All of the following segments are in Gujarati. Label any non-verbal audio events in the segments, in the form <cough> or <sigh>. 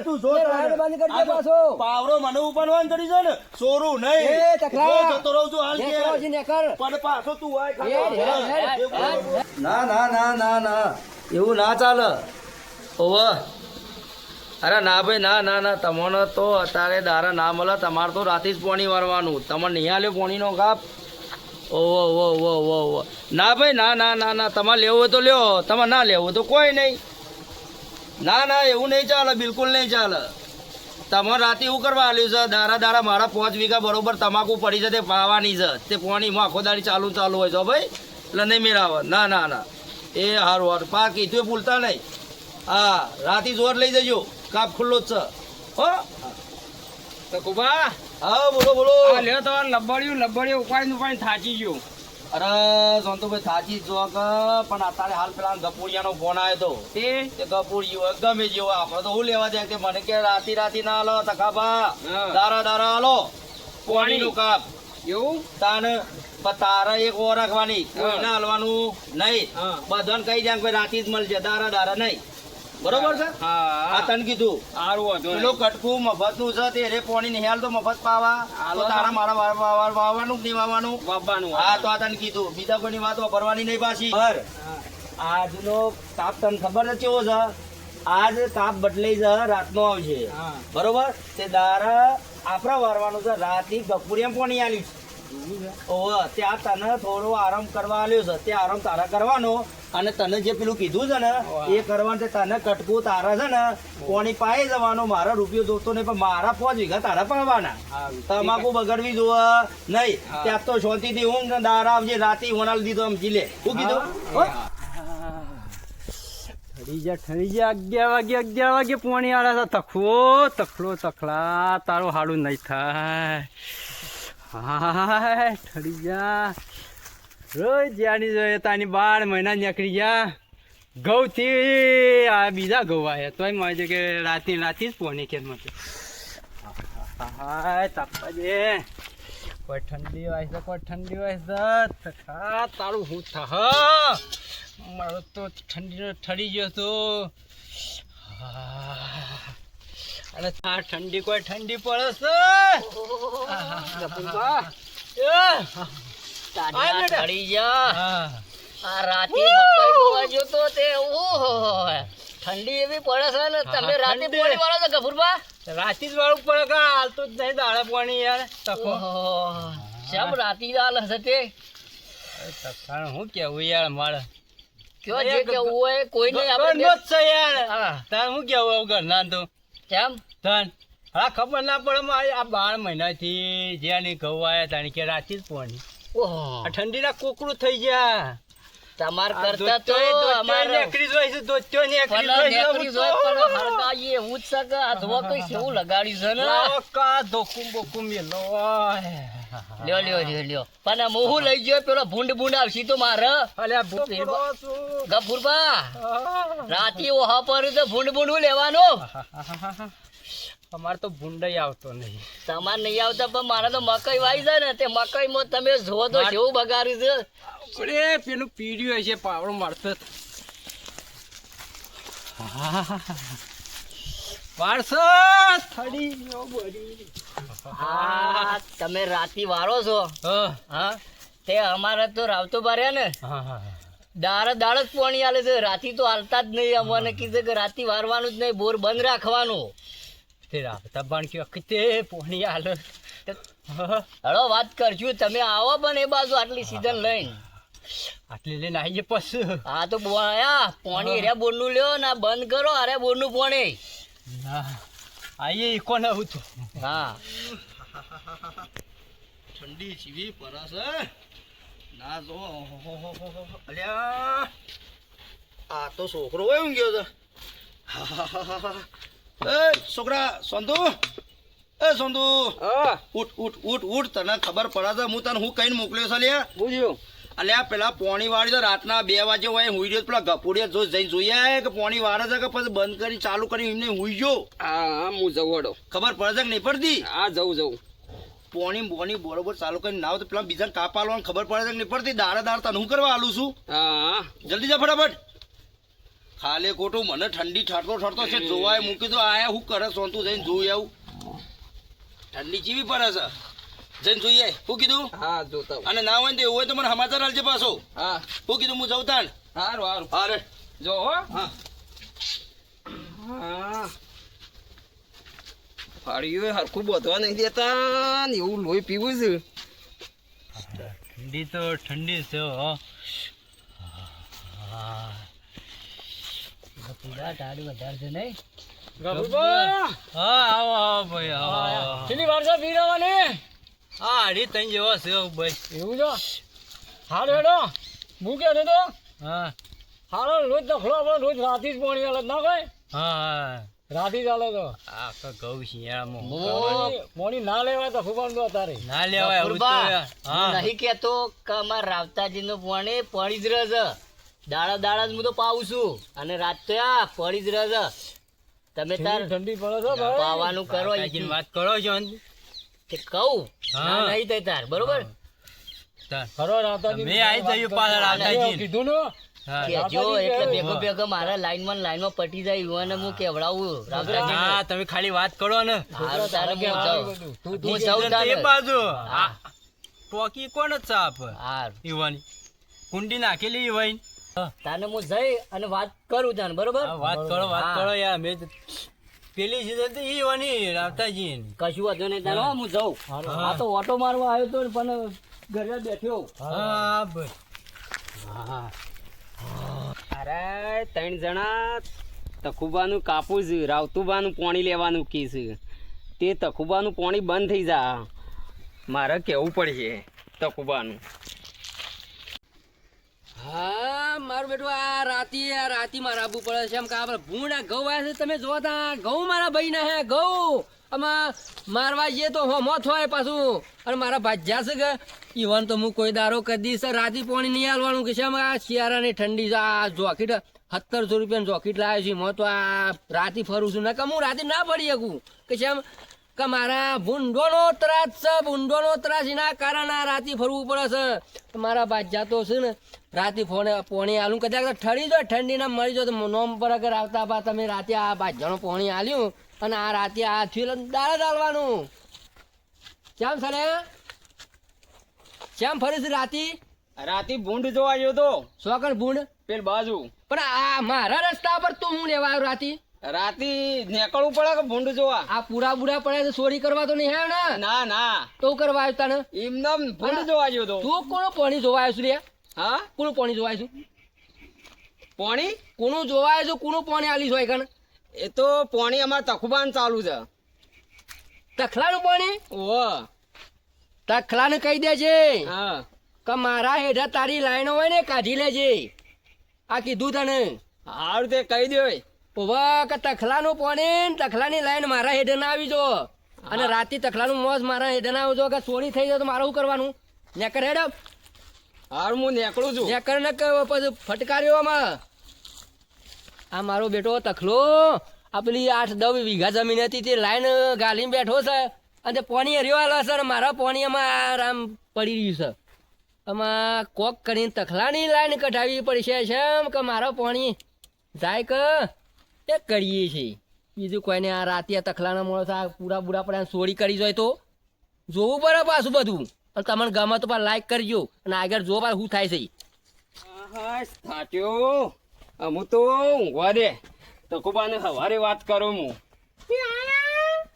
તું જો એ તારે. રાડ બંધ કરજે પાછો. પાવરો મને ઉપાડવાનું કરી છે ને. સોરું નહીં. એ તકલા. જતો રહું છું હાલ કે. નેકળો છે, નેકળ. પણ પાછો તું આય હેડ, હેડ, હેડ, હેડ. ના ના ના ના ના. એવું ના ચાલે. ઓવે. અરે ના ભાઈ ના ના ના. તમને તો અત્યારે દારા ના મળે. તમારે તો રાતે જ પોણી વરવાનું. તમે નહીં આલ્યો પોણીનો કાપ? ઓવો ઓવો ઓવો ઓવો ના ભાઈ ના ના ના ના. તમારે લેવું હોય તો લ્યો. તમે ના લેવું તો કોઈ નહીં. ના ના એવું નહીં ચાલે બિલકુલ નહીં ચાલે. તમારે રાતે એવું કરવા આવ્યું છે દારા દારા મારા પાંચ વીઘા બરોબર તમાકુ પડી છે તે પાવાની છે. તે પોણીમાં આખો દાડી ચાલુ ચાલુ હોય છે ભાઈ. એટલે નહીં મેળાવે. ના ના ના. એ હારું હારું. પા કીધું એ ભૂલતા નહીં. હા રાતે જોર લઈ જજો. કાપ ખુલ્લો જ છે. હો? તો કુબા? હા બોલો બોલો. લે તમારે તો લબડ્યું ઉપાડીને ઉપાડી ઉપાડી થાચી ગયું. અરે સંતોભાઈ સાચી જ જોક પણ અત્યારે હાલ પેલા ગપુડિયાનો ફોન આવ્યો તો. તે? ગપુડિયો ગમે જેવો આપણે તો હું લેવા દે કે મને કે રાતી રાતી ના હાલો તકાબા દારા દારા હાલો. પોણીનું કાપ. એવું? તાન પણ તારે એક ઓ રાખવાની કોઈને હાલવાનું નહીં. બધાને કહી જાય રાતે જ મળશે દારા દારા નહીં. બરોબર છે? આ હા તને કીધું. સારું પેલો કટકું મફતનું છે તે રે પોણી નહીં હાલ તો મફત પાવા. તો. તારા મારા વાર- વાર- વાર- વાવવાનું કે નહીં વાવવાનું બાબાનું હા તો આ તને કીધું. બીજા કોઈની વાત ભરવાની નહીં પાછી. આજનો તાપ તને ખબર છે કેવો છે? આજ તાપ બદલાઈ છે રાતનો આવશે હા. બરોબર? તે દારા આપણા વારવાનું છે. રાતની બપોરિયા પોણી આલ્યું છે. ઓવે ત્યાં તને થોડો આરામ કરવા આલ્યો છે. તે આરામ તારા કરવાનો. અને તને જે પેલું કીધું છે ને એ કરવાનું છે તને કટકું તારા છે ને પોણી પાસે જવાનો? મારા રૂપિયો જોતો નહીં પણ મારા પાંચ વીઘા તારા પાવાના. તમાકુ બગડવી જોવે નહીં ત્યાં તો શાંતિથી ઊંઘ ને દારા આવજે. રાતે હોનાલ દીધો સમજી લે શું કીધું? ઠરી જા ઠરી જા. અગિયાર વાગે અગિયાર વાગે પોણી આડા તખવો તખલો તખલા. તારું હાડું નહીં થાય. હાય, ઠરી જા રોજ જ્યાંની જોઈએ તાની બાર મહિના નીકળી ગયા. ઘઉંથી આ બીજા ઘઉં આવ્યા તોય મારે કે રાતની રાતી જ પોની કેમ હતું હાય તાપવા કોઈ ઠંડી હોય છે, કોઈ ઠંડી હોય છે. તખા તારું હું થા મારો તો ઠંડીનો ઠરી ગયો તો અરે આ ઠંડી કોઈ ઠંડી પડે છે? ઠંડી એવી પડે છે ને તમે રાતે પાણી વાળો છો ગફુરબા રાતે જ વાળું પડે કા હાલતું જ નહીં દાડા પાણી યાર તકો. શેમ રાતી હાલ હશે તે? હું કેવું યાર મારે? કયો જે કેવું હોય કોઈ નહીં ઘરનો આપણે છે યાર. તાર હું કેવું આવું ઘરના તો? કેમ? ધન હા ખબર ના પડે મારે આ બાર મહિનાથી જ્યાંની ઘઉં આવ્યા તાણી કે રાતી જ પોણી. ઠંડીના કોકરું થઈ ગયા. તમાર કરતા તો અમારે અમાર હોય છે, હોય છે, નેકળી જોઈ તો- પણ હળગાઈએ એવું જ સક આ ધોવા <laughs> કઈ સેવું લગાડ્યું છે ને કા ધોકું બોકું મેલો. લ્યો લ્યો લ્યો લ્યો. પણ હું હું લઈ ગયો પેલો ભૂંડ ભૂંડ આવશી તો મારે. અલ્યા ગફુરબા રાતી ઓહા પર તો ભૂંડ ભૂંડ લેવાનો. અમારે તો ભૂંડાઈ આવતો નહીં. તમારે નહીં આવતા પણ મારે તો મકઈ વાઈ જાય ને તે મકઈમાં તમે જો તો જેવું કેવું બગાડ્યું છે. આપણે પેલું પીડ્યું હશે પાવડો મારતો જ. મારશો થડી ગયો બળી. હા તમે રાતી વાળો છો. હા, હા તે અમારે તો રાવતો બાર્યા ને. હા, હા. દાળ જ પાણી આલે છે. રાતી તો હાલતા જ નહીં. અમને કીધું કે રાતી વારવાનું જ નહીં બોર બંધ રાખવાનું. તે રાવતા પણ કયો અખતે પાણી આલે. હળો વાત કરશું તમે આવો પણ એ બાજુ આટલી સીઝન લઈને. આટલી લઈને આવીએ પછી. હા તો બોયા પાણી રે બોરનું લ્યો ના આ બંધ કરો અરે બોરનું પોણી. ના આઈએ કોને આવું તો? હા. ઠંડી ચીવી પરસ ના જો અલ્યા. આ તો છોકરો હોય ઊંઘ્યો તો. એ છોકરા સંતુ એ સંતુ હા. ઉઠ ઉઠ ઉઠ ઉઠ તને ખબર પડે છે હું તને હું કઈને મોકલ્યો છે લ્યા? પૂછ્યું. અલ્યા પેલા પોણી વાળી તો રાતના બે વાગે હોય હુઈ રહ્યો પેલા ગપુડિયા જો જઈને જોઈએ. કે પોણી વાળે છે કે પછી બંધ કરી ચાલુ કરી એમને હુઈ ગયો? હા હું જવડો ખબર પડે છે કે નહીં પડતી? હા જવું જવું પોણી બોણી બરોબર ચાલુ કરીને ના હોય તો પેલા બીજા કાપા લો ખબર પડે છે કે નહીં પડતી? દાડા દાડ તને હું કરવા આલું છું? હા જલ્દી જા ફટાફટ. ખાલે ખોટું મને ઠંડી ઠરતો ઠરતો છે જોવાય મૂકી દો. આયા હું કરે સોંતું જઈને જોઈ આવું. ઠંડી ચીવી પડે છે. જઈને જોઈએ. શું કીધું? હા જોતા અને ના હોય તો એવું હોય તો મને સમાચાર આલજે પાછો. હા. શું કીધું હું જઉં તાણ. સારું સારું હા જો હો. હા. હા. ફાડ્યું હરખું બધવા નહીં દેતા ને એવું લોહી પીવું છે. ઠંડી તો ઠંડી છે હો. પીડા ટાળી વધારે છે નહીં. હા આવો આવો ભાઈ આવો કેટલી વાર છે હા અઢી ત્રણ જેવો છે બસ. એવું છે? હારો હેડો. મૂકે છે તો? હા. હારો રોજ દખલો આપણે રોજ રાતે જ પાણી આલે ના ભાઈ? હા હા. રાતે તો. આ ઘઉં શિયાળામાં પાણી- પાણી ના લેવાય તો ફૂફાન તો તારે? ના લેવાય આવું તો બકુરબા, હા. હું નહીં કેતો કે અમારા રાવતાજી નું પાણી પડી જ રહે છે દાડા દાડા જ હું તો પાવું છું. અને રાત તો આ પડી જ રહે છે તમે તાર ઠંડી પડે છે પાવાનું કરો વાત કરો છો તે કહું. ના નહીં થઈ તાર બરોબર તાર. ખરો રાવતાજી મેં આઈ જયું પાછળ રાવતાજી. કીધું ને હા. એટલે ભેગો ભેગો મારા લાઈનમાં લાઈનમાં પટી જાય યુવાને હું કેવડાવું હા તમે ખાલી વાત કરો ને હારો તારે હું જાઉં. હું જાઉં તારે. બાજુ હા. આ ટોકી કોણ જ સાપ હારું. ઈવાની કુંડી નાખેલી ઈવાઈ તાને હું જઈ અને વાત કરું તાને બરોબર વાત કરો વાત કરો યાર મેં તો- પેલી છે તો ઈવાની રાવતાજી કશું વાંધો નહીં તારે હું. જાઉં. આ તો ઓટો મારવા આવ્યો તો ને પણ ઘરે બેઠ્યો. હા ભાઈ અરે ત્રણ જણા તખુબાનું કાપું છે રાવતુબાનું પાણી લેવાનું કી છે. તે તખુબાનું પાણી બંધ થઈ જા. મારે કેવું પડશે તખુબાનું? હા, મારું બેટું, આ રાતી આ રાતી માં આવવું પડે છે. એમ કે આપણે ભૂંડા ઘઉં આવ્યા છે. તમે જોવા તા ઘઉં મારા ભાઈ ના હે, ઘઉં. આમાં મારવા જઈએ તો હોમો થાય પાછું. અને મારા ભાજ્યા છે કે, ઈવન તો હું કોઈ દારો કરી દઈશ. રાતી પાણી નહીં હાલવાનું કે છે આ શિયાળાની ઠંડી છે, આ જોકીટ સત્તરસો રૂપિયાની જોકીટ લાવ્યો છું. હું તો આ રાતી ફરું છું. ને કે હું રાતે ના પડી શકું. કે છે આમ, કે મારા ભૂંડોનો ત્રાસ છે. ભૂંડોનો ત્રાસ એના કારણે આ રાતે ફરવું પડે છે. મારા ભાજ્યા તો છે ને રાતી ફોને પોણી આલું કદાચ ઠરી જો ઠંડીના મરી જો તો નોમ પર અગર આવતા બા તમે રાતે આ બાજાનું પોણી આલ્યું અને આ રાતે આ થયું દાળ ચાલવાનું કેમ સરે કેમ ફરી છે રાતે? રાતી ભૂંડ જોવા ગયો તો. સોકર ભૂંડ? પેલ બાજુ. પણ આ મારા રસ્તા પર તું હું લેવા આવ્યો રાતે? રાતી નીકળવું પડે કે ભૂંડ જોવા? આ પૂરા બુરા પડે તો ચોરી કરવા તો નહીં ને? ના ના. તો કરવા આવ્યો તને એમને ભૂંડ જોવા ગયો તો. તું કોનું પાણી જોવા આવ્યો છું રે હા? કોનું પાણી જોવાય છું? પોણી? કોનું જોવાય છું? કોનું પાણી આલી હોય કણ એ તો પોણી અમારે તખુબાન ચાલુ છે. તખલાનું પાણી? ઓ તખલાને કહી દે છે હા. કે મારા હેઠળ તારી લાઈનો હોય ને કાઢી લેજે. આ કીધું તને. હારું તે કહી દે ઓવા કે તખલાનું પાણી તખલાની લાઈન મારા હેઠળ ના આવી જો. અને રાતે તખલાનું મોજ મારા હેઠે ના આવજો. કે ચોરી થઈ જાય તો મારે શું કરવાનું? નેકર હેડ હારું, હું નીકળું છું. નેકર ને પછી પછી ફટકાર્યોમાં આ મારો બેટો તખલો. આ પેલી આઠ દસ વીઘા જમીન હતી, તે લાઈન ગાલીને બેઠો છે. અને પોણી હર્યો હાલો છે મારા પોણીમાં આરામ પડી રહ્યું છે. આમાં કોક કરીને તખલાની લાઈન કઢાવી પડશે છે કે મારો પાણી જાય કે એ કરીએ છીએ. બીજું કોઈને આ રાતે તખલાના આ પૂરા બુરા પડ્યા સોડી કરી જોઈએ તો જોવું પડે પાછું બધું. અને તમને ગમે તો પણ લાઈક કરજો. અને આગળ જો પણ શું થાય છે. સાચો. હું તો ઊંઘવા દે. કુબાને સવારે વાત કરું હું.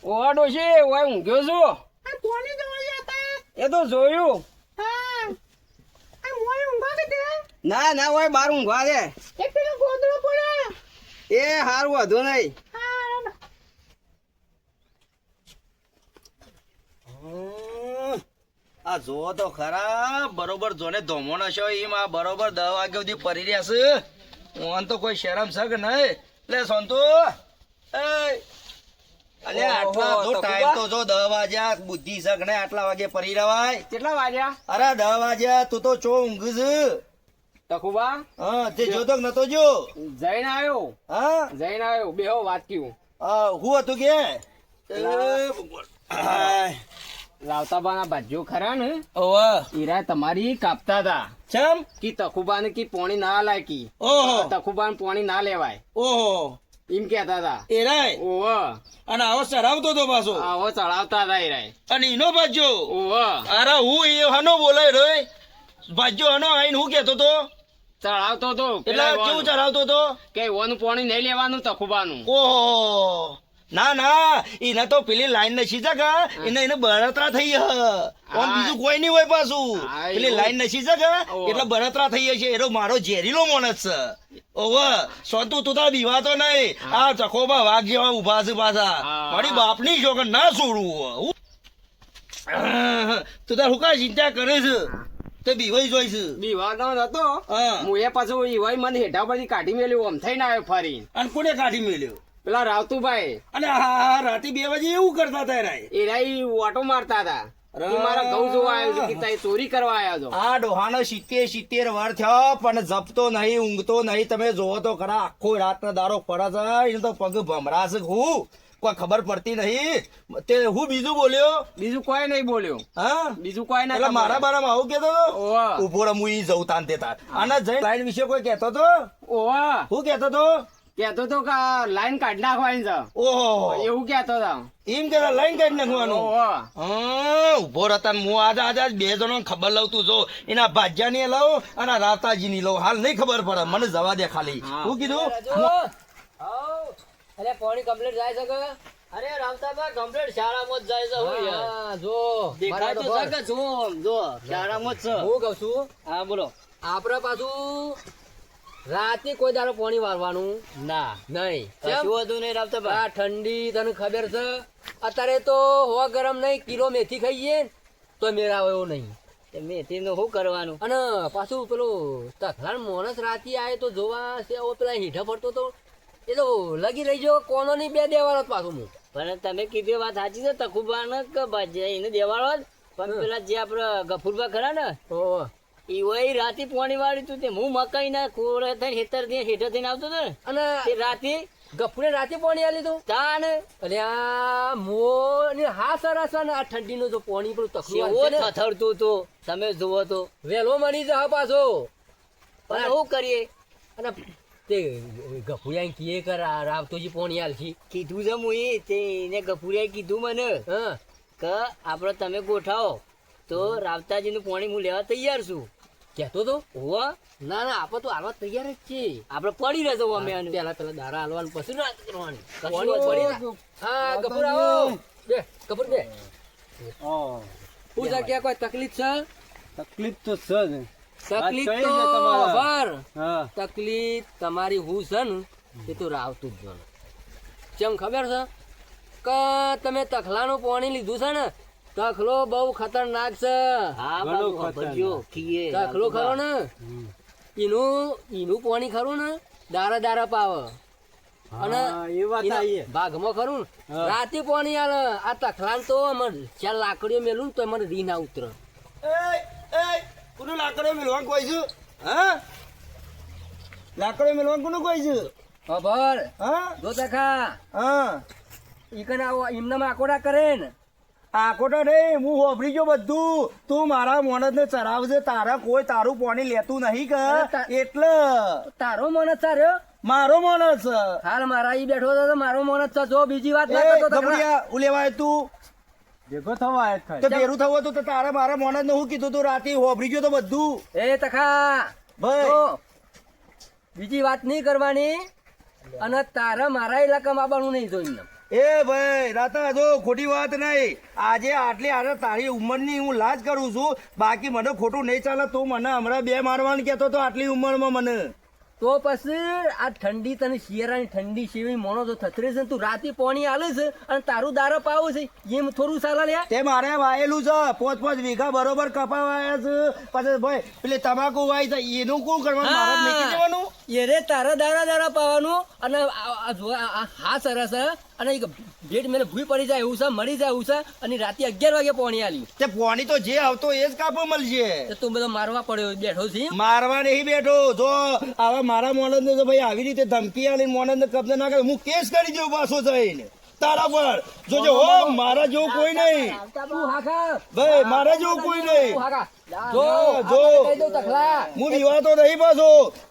ઓડો છે ઓય ઊંઘ્યો છું? એ તો જોયું. ના ના ઓય બાર ઊંઘવા દે. એ હારું વધુ નહીં હમ. આ જો તો ખરા બરોબર જોને ધોમણ હશો એમ આ બરોબર દસ વાગ્યા સુધી પડી રહ્યા છે. ઓન તો કોઈ શરમ છે કે નહીં. લે સંતુ અલે આટલા જો ટાઈમ તો જો દસ વાગ્યા બુદ્ધિ છે ને આટલા વાગે પડી રવાય. કેટલા વાગ્યા? અરે દસ વાગ્યા તું તો ચો ઊંઘ છે. તખુબા હા તે જોતો નતો જો જઈને આવ્યો. હા? જઈને આવ્યો. બેહો વાત આ, હું હતું કે? ભગવાન. ભાજ્યો ખરા ને? ઓવે. ઈરા તમારી કાપતા હતા ચમ? કે તખુબાને કી પોણી ના લાયકી? ઓહો. તખુબાન પોણી ના લેવાય. ઓહો. એમ કેતા હતા એરાય? ઓવ. અને આવો ચડાવતો તો પાછો? આવો ચડાવતા હતા એરાય અને એનો ભાજ્યો ઓવ. અરે હું એ હનો બોલાય રે ભાજ્યો હનો આઈને હું કેતો તો? ચડાવતો તો. એટલે કેવું ચડાવતો હતો તો? કે ઓનું પોણી નહીં લેવાનું તખુબાનું. ઓહો. ના ના એને તો પેલી લાઈન નસી જગા એને એને બળતરા થઈ હ. ઓમ બીજું કોઈ નહીં હોય પાછું. પેલી લાઈન નસી ઓહો. એટલે બળતરા થઈ હશે. એનો મારો ઝેરીલો માણસ છે. ઓવે સોતું તું તાર બીવાતો નહીં. આ ચકોબા વાઘ જેવા ઊભા છે પાછા. મારી બાપની છોકર ના છોડવું તું તાર હું કાંઈ ચિંતા કરે છે? તે બીવાઈ જોઈ છે. બીવાનો હતો હું. એ પાછું ઈવાઈ મને હેઠા પરથી કાઢી મેલ્યું. આમ થઈને આવ્યો ફરી અને કોને કાઢી મેલ્યો? પેલા રાવતુભાઈ. અને રાતે બે વાગે એવું કરતા હતા એરાય એરાય ઓટો મારતા હતા. મારા ઘઉં જોવા આવ્યો છે કે ચોરી કરવા આવ્યો છો આ ડોહાનો સિત્તેર સિત્તેર વાર થયો પણ જપતો નહીં ઊંઘતો નહીં. તમે જોવો તો ખરા આખો રાતનો દારો પડે છે. એને તો પગ ભમરાશે હું. કોઈ ખબર પડતી નહીં. તે હું બીજું બોલ્યો? બીજું કોઈ નહીં બોલ્યો. હા? બીજું કોઈ ના મારા બારામાં આવું કેતો ઊભો રમું ઈ જઉં તાન તે તાર અને જઈ લાઈન વિશે કોઈ કેતો તો ઓવા હું કેતો તો કેતો તો કે લાઈન કાઢ નાખવાની છે. ઓહો. એવું કેતો હતા એમ કે લાઈન કાઢી નાખવાનું? હા ઊભો રહેતા હું આજે આજે બે જણો ખબર લઉં જો. એના ભાજ્યાની લઉં અને રાતાજી ની લઉં. હાલ નહીં ખબર પડે. મને જવા દે ખાલી. હું. કીધું? અરે પાણી કમ્પ્લીટ જાય છે અરે રામતાબા કમ્પ્લીટ શાળામાં જ જાય છે. હું યાર. જો. દેખાય તો છે કે જો જો શાળામાં જ છે. હું કહું છું? હા બોલો. આપડે પાછું રાતે કોઈ દાડો પાણી વારવાનું ના. નહીં. કશું નહીં રામતાબા આ ઠંડી તને ખબર છે? અત્યારે તો હો ગરમ નહીં કિલો મેથી ખાઈએ તો મેરા એવો નહીં. મેથી નું શું કરવાનું? અને પાછું પેલું તખલાન મોણસ રાતે આવે તો જોવા છે પેલા હીઠા ફરતો તો એ તો લગી રહી જો કોનો નહીં બે દેવાનો પાછું હું પણ તમે કીધી વાત સાચી છે તખુબાન કે એને દેવાળો પણ પેલા જે આપડે ગફુરબા ખરા ને ઓહો. રાતે પાણી વાળી તું તે હું મકાઈ ના કોરે થઈને હેતરથી હેઠળ થઈને આવતો હતો અને તે રાતે ગફુરે રાતે પાણી આલી તું. તાન. અરે આ મો ને હા સરસ ને આ ઠંડીનું જો પાણી પેલું તખલું કેવો આવે થથડતું તો. તમે જોવો તો. વેલો મળી જા પાછો. પણ શું કરીએ? અને તે ગફુરિયા કીએ કર રાવતોજી પાણી આલશી કીધું છે હું એ તે એને ગફુરિયાએ કીધું મને હ. કે આપણે તમે ગોઠાવો. તો રાવતાજીનું પાણી હું લેવા તૈયાર છું. કેતો તો હોવા ના ના આપણે તો હાલવા તૈયાર જ છે આપણે પડી રહેજો અમે આનું. પેલા પેલા દારા હાલવાનું પછી ના કરવાની. હા કપૂર આવો. બે કપૂર બે. હું. ક્યાં કોઈ તકલીફ છે? તકલીફ તો છે તકલીફ તો હા. તકલીફ તમારી હું છે ને એ તો રાવતું જ જોને. કેમ ખબર છે કે તમે તખલાનું પાણી લીધું છે ને તખલો બહુ ખતરનાક છે. હા ઘણું ખતરનાક. ખીએ, તખલો ખરો ને? એનું એનું પાણી ખરું ને? દારા દારા પાવે. અને. ભાગમાં ખરું ને. રાતે પાણી આલે. આ તખલાન તો અમારે ચાર લાકડીઓ મેલું તો અમારે રી ના ઉતરે કોનું લાકડો મેળવાનું કોઈ છું? હા? લાકડીઓ મેલવા કોનું કોઈ છું? ખબર? હા? જો તખા હા. ઈ કને આવો એમને માકોડા કરે ને? આખોટા નહીં હું હોભરી ગયો બધું. તું મારા મોણસ ને ચરાવજે તારા કોઈ તારું પાણી લેતું નહીં કે. એટલે તારો મનસ સારો મારો માણસ હાલ મારા ઈ બેઠો હતો તો મારો મનસ છે. જો બીજી વાત ના કરતો ઉલેવાય તું? ભેગો થવા જ તો. ભેરું થવું હતું તો તારા મારા મોણસ ને હું કીધું તું રાતે હોભરી ગયો તો બધું. એ તખા. ભાઈ. બીજી વાત નહીં કરવાની. અને તારા મારા ઇલાકામાં આવવાનું નહીં જોઈને એ ભાઈ રાતા જો ખોટી વાત નહીં. આજે આટલી આજે તારી ઉંમરની હું લાજ કરું છું. બાકી મને ખોટું નહીં ચાલે તું મને હમણાં બે મારવાનું કહેતો તો આટલી ઉંમરમાં મને. તો પછી આ ઠંડી તને શિયાળાની ઠંડી સિવાય મોણો તો થતરે છે તું રાતે પોણી આલે છે અને તારું દારો પાવું છે. એમ થોડું સારા લ્યા. તે મારે વાયેલું છે. પોચ પોચ વીઘા બરોબર કપાવાયા છે. પછી ભાઈ પેલી તમાકુ વાય છે. એનું કોણ કરવાનું? મારે નીકળી જવાનું એ રે તારા દારા દારા પાવાનું અને હા સરસ અને ભેટ મને ભૂઈ પડી જાય એવું છે મળી જાય એવું છે અને રાતે અગિયાર વાગે પોણી આલી. તે પોણી તો જે આવતો એ જ કાપો મળશે. તું બધો મારવા પડ્યો બેઠો છે. મારવા નહીં બેઠો. જો આવા મારા મોનંદ તો ભાઈ આવી રીતે ધમકી આલી મોનંદ કબજે ના કરે હું કેસ કરી દઉં પાછો જઈને. તારા પર. જોજો હો મારા જેવું કોઈ નહીં. ભાઈ મારા જેવું કોઈ નહીં. જો જો. આપણે કહી દઉં તખલા. હું બીવાતો નહીં પાછો.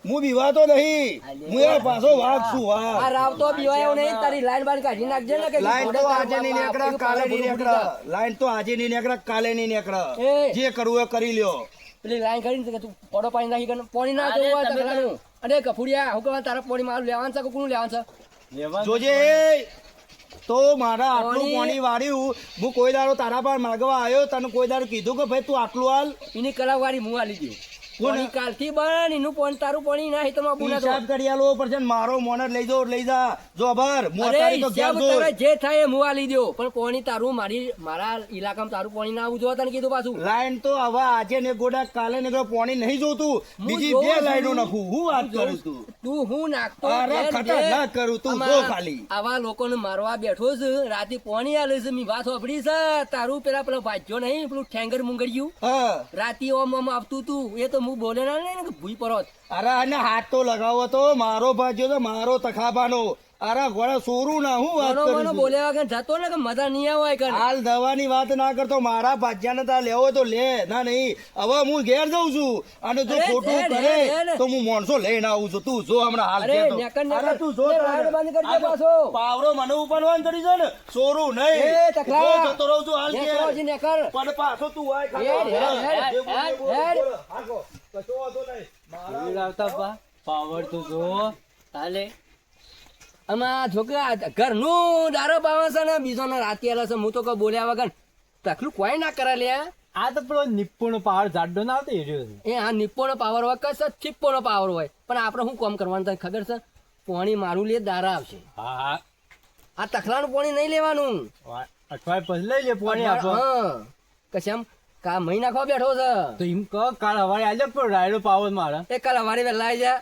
હું બીવાતો નહીં. હું યાર પાછો વાઘ છું આ વાઘ રાવતો બીવાયો નહીં. તારી લાઈન બાઈન કાઢી નાખજે ને કે લાઈન તો આજે નહીં નીકળે કાલે નહીં નીકળે. લાઈન તો આજે નહીં નીકળે કાલે નહીં નીકળે. જે કરવું એ કરી લ્યો. પેલી લાઈન કરીને કે તું પડો પાણી નાખી કરીને પાણી ના જવું હોય કફુડિયા હું કહેવા તારા પાણી મારું લેવાનું છે કે કોનું લેવાનું છે? જોજે તો મારા આટલું પાણી- વાળ્યું હું કોઈ દાડો તારા પર માગવા આવ્યો તને કોઈ દાડો કીધું કે ભાઈ તું આટલું હાલ એની કલાવાળી દઉં કોને? પાણી કાલથી બન? એનું પાણી તારું પાણી ના હિતમાં બુના તો. હિસાબ કરી આલો પડશે ને મારો મોનર લઈ જાઓ લઈ જા. જો અભર હું તો ઘેર હિસાબ જે થાય એ મું આલી દો પણ પાણી તારું મારી મારા ઇલાકામાં તારું પાણી ના આવવું જોઈએ તને કીધું પાછું. લાઈન તો હવે આજે ને ગોડા કાલે ને પાણી નહીં જોતું બીજી બે લાઈનો નાખું. હું વાત કરું છું. તું હું નાખતો અરે ખતરનાક કરું, તું. જો ખાલી. આવા લોકોને મારવા બેઠો છે. રાતે પાણી આલે છે મી વાત હોભળી છે. તારું પેલા પેલા ભાજ્યો નહીં પેલું ઠેંગર મુંગડ્યું હા. રાતે ઓમ ઓમ આવતું તું. એ તો હું બોલે ના ને ભૂઈ પરોત. અરે અને હાથ તો લગાવો તો. મારો ભાજ્યો તો મારો તખાબાનો અરે ગોળા સોરું ના હું વાત મનો કરું છું. બોલ્યા વગર જતો ને કે મજા નહીં આવે હોય હાલ દવાની વાત ના કરતો મારા ભાજ્યાને તાર લેવો હોય તો લે ના નહીં હવે હું ઘેર જઉં છું અને જો ખોટું કરે. તો હું માણસો લઈને આવું છું તું જો હમણાં હાલ કે તો. નેકર, નેકર. અરે તું જો રાડ બંધ કરી દે પાછો. પાવરો મને ઉપાડવાનું કરી છે ને સોરું નહીં એ, તકલા. જો જતો રહું છું હાલ. હજી નેકર. પણ પાછો તું આય ખાતો. હેડ, હેડ. કશો વાંધો નહીં. મારા પાવર તો જો હાલે આમાં છોકરા ઘરનું દારો પાવે છે ને બીજો ને રાતે આલે છે હું તો કોઈ બોલ્યા વગર તકલું કોઈ ના કરે લે. આ તો પેલો નિપુણ પાવર જાડો ના આવતો એ રહ્યો છે. એ આ નિપ્પોનો પાવર હોય કે છે? ચીપ્પોનો પાવર હોય. પણ આપણે શું કામ કરવાનું તને ખબર છે? પાણી મારું લે દારા આવશે. હા આ તખલાનું પાણી નહીં લેવાનું. અઠવાડિયે પછી લઈ લે પાણી આપો. હા. કશે આમ કા મહિના ખો બેઠો છે? તો એમ કહો કાલ હવારે આજે પણ રાયડો પાવર મારા. એ કાલ હવારે વહેલા આવી જા.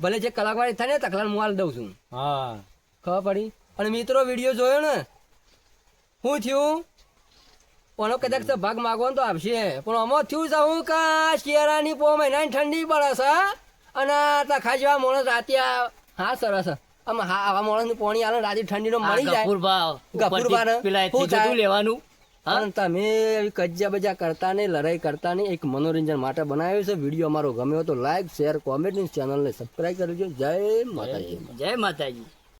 ભલે જે કલાકવાળી થાય ને તખલાનું હું હાલ દઉં છું. હા. ખબર પડી? અને મિત્રો વીડિયો જોયો ને? શું થયું? કોનો કદાચ તો ભાગ માગો તો આપશે. પણ આમાં થયું છે હું કા શિયાળાની પો મહિનાની ઠંડી પડે છે અને તખા જેવા માણસ રાતે આ- હા સરસ. આમ હા આવા માણસનું પાણી આલે રાતે ઠંડીનો મળી જાય. ગફુર ભાવ ગફુર ઉપરથી ભાને પેલા લેવાનું. પણ તમે આવી કજ્જા બજા કરતા નહીં લડાઈ કરતા નહીં. એક મનોરંજન માટે બનાવ્યું છે. વીડિયો અમારો ગમ્યો તો લાઈક શેર કોમેન્ટ ચેનલને સબસ્ક્રાઈબ કરજો જય માતાજી. જય માતાજી.